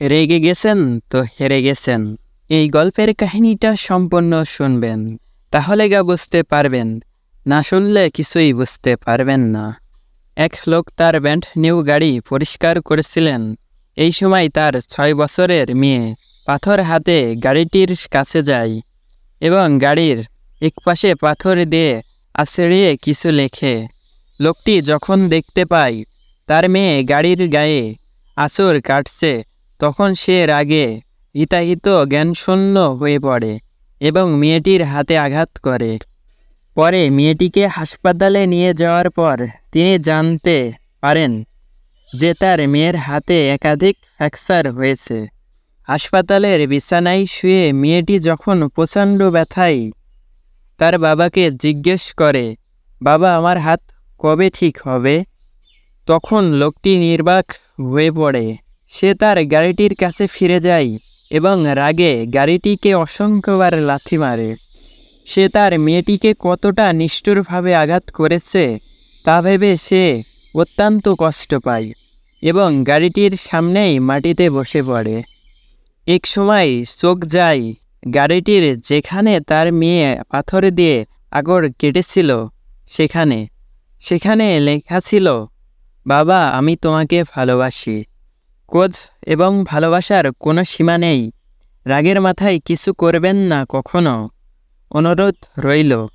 রেগে গেছেন তো হেরে গেছেন। এই গল্পের কাহিনীটা সম্পূর্ণ শুনবেন, তাহলে গা বুঝতে পারবেন। না শুনলে কিছুই বুঝতে পারবেন না। এক লোক তার ব্যান্ড নিউ গাড়ি পরিষ্কার করেছিলেন। এই সময় তার ছয় বছরের মেয়ে পাথর হাতে গাড়িটির কাছে যায় এবং গাড়ির একপাশে পাথর দিয়ে আছড়িয়ে কিছু লেখে। লোকটি যখন দেখতে পায়, তার মেয়ে গাড়ির গায়ে আঁচড় কাটছে তখন সে রাগে হিতাহিত জ্ঞানশূন্য হয়ে পড়ে এবং মেয়েটির হাতে আঘাত করে। পরে মেয়েটিকে হাসপাতালে নিয়ে যাওয়ার পর তিনি জানতে পারেন যে তার মেয়ের হাতে একাধিক ফ্র্যাকচার হয়েছে। হাসপাতালের বিছানায় শুয়ে মেয়েটি যখন প্রচণ্ড ব্যথায় তার বাবাকে জিজ্ঞেস করে, বাবা, আমার হাত কবে ঠিক হবে? তখন লোকটি নির্বাক হয়ে পড়ে। সে তার গাড়িটির কাছে ফিরে যায় এবং রাগে গাড়িটিকে অসংখ্যবার লাথি মারে। সে তার মেয়েটিকে কতটা নিষ্ঠুরভাবে আঘাত করেছে তা ভেবে সে অত্যন্ত কষ্ট পায় এবং গাড়িটির সামনেই মাটিতে বসে পড়ে। এক সময় চোখ যায় গাড়িটির যেখানে তার মেয়ে পাথর দিয়ে আগর কেটেছিল সেখানে। সেখানে লেখা ছিল, বাবা, আমি তোমাকে ভালোবাসি। কোচ এবং ভালোবাসার কোনো সীমা নেই। রাগের মাথায় কিছু করবেন না কখনো। অনুরোধ রইল।